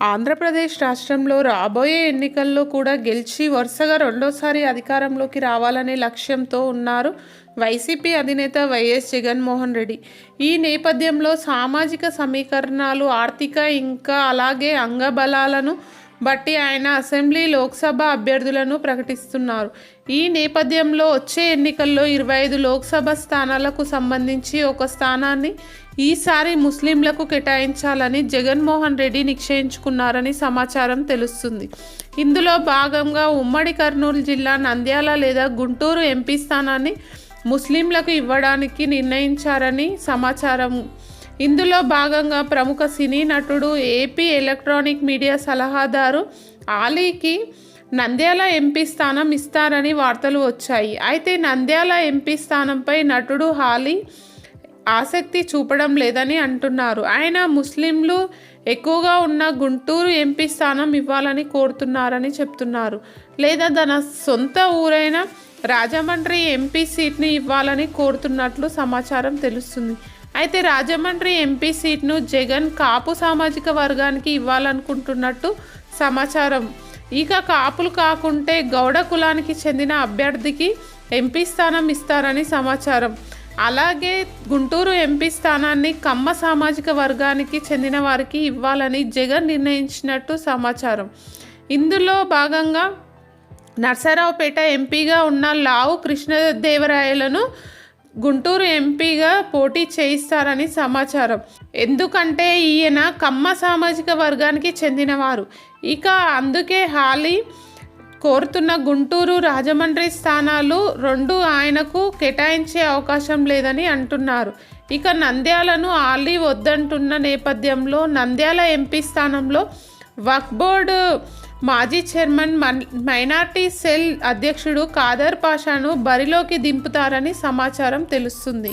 ఆంధ్రప్రదేశ్ రాష్ట్రంలో రాబోయే ఎన్నికల్లో కూడా గెలిచి వరుసగా రెండోసారి అధికారంలోకి రావాలనే లక్ష్యంతో ఉన్నారు వైసీపీ అధినేత వైఎస్ జగన్మోహన్ రెడ్డి. ఈ నేపథ్యంలో సామాజిక సమీకరణాలు ఆర్థిక ఇంకా అలాగే అంగబలాలను బట్టి ఆయన అసెంబ్లీ లోక్సభ అభ్యర్థులను ప్రకటిస్తున్నారు. ఈ నేపథ్యంలో వచ్చే ఎన్నికల్లో ఇరవై ఐదు లోక్సభ స్థానాలకు సంబంధించి ఒక స్థానాన్ని ఈసారి ముస్లింలకు కేటాయించాలని జగన్మోహన్ రెడ్డి నిశ్చయించుకున్నారని సమాచారం తెలుస్తుంది. ఇందులో భాగంగా ఉమ్మడి కర్నూలు జిల్లా నంద్యాల లేదా గుంటూరు ఎంపీ స్థానాన్ని ముస్లింలకు ఇవ్వడానికి నిర్ణయించారని సమాచారం ఇందులో భాగంగా ప్రముఖ సినీ నటుడు ఏపీ ఎలక్ట్రానిక్ మీడియా సలహాదారు ఆలీకి నంద్యాల ఎంపీ స్థానం ఇస్తారని వార్తలు వచ్చాయి. అయితే నంద్యాల ఎంపీ స్థానంపై నటుడు హాలీ ఆసక్తి చూపడం లేదని అంటున్నారు. ఆయన ముస్లింలు ఎక్కువగా ఉన్న గుంటూరు ఎంపీ స్థానం ఇవ్వాలని కోరుతున్నారని చెప్తున్నారు. లేదా తన సొంత ఊరైన రాజమండ్రి ఎంపీ సీట్ని ఇవ్వాలని కోరుతున్నట్లు సమాచారం తెలుస్తుంది. అయితే రాజమండ్రి ఎంపీ సీట్ను జగన్ కాపు సామాజిక వర్గానికి ఇవ్వాలనుకుంటున్నట్టు సమాచారం. ఇక కాపులు కాకుంటే గౌడ కులానికి చెందిన అభ్యర్థికి ఎంపీ స్థానం ఇస్తారని సమాచారం. అలాగే గుంటూరు ఎంపీ స్థానాన్ని కమ్మ సామాజిక వర్గానికి చెందిన వారికి ఇవ్వాలని జగన్ నిర్ణయించినట్టు సమాచారం. ఇందులో భాగంగా నర్సరావుపేట ఎంపీగా ఉన్న లావు కృష్ణదేవరాయలను గుంటూరు ఎంపీగా పోటీ చేయిస్తారని సమాచారం. ఎందుకంటే ఈయన కమ్మ సామాజిక వర్గానికి చెందినవారు. ఇక అందుకే హాలీ కోరుతున్న గుంటూరు రాజమండ్రి స్థానాలు రెండు ఆయనకు కేటాయించే అవకాశం లేదని అంటున్నారు. ఇక నంద్యాలను ఆలీ వద్దంటున్న నేపథ్యంలో నంద్యాల ఎంపీ స్థానంలో వక్బోర్డు బోర్డు మాజీ చైర్మన్ మైనార్టీ సెల్ అధ్యక్షుడు కాదర్ పాషాను బరిలోకి దింపుతారని సమాచారం తెలుస్తుంది.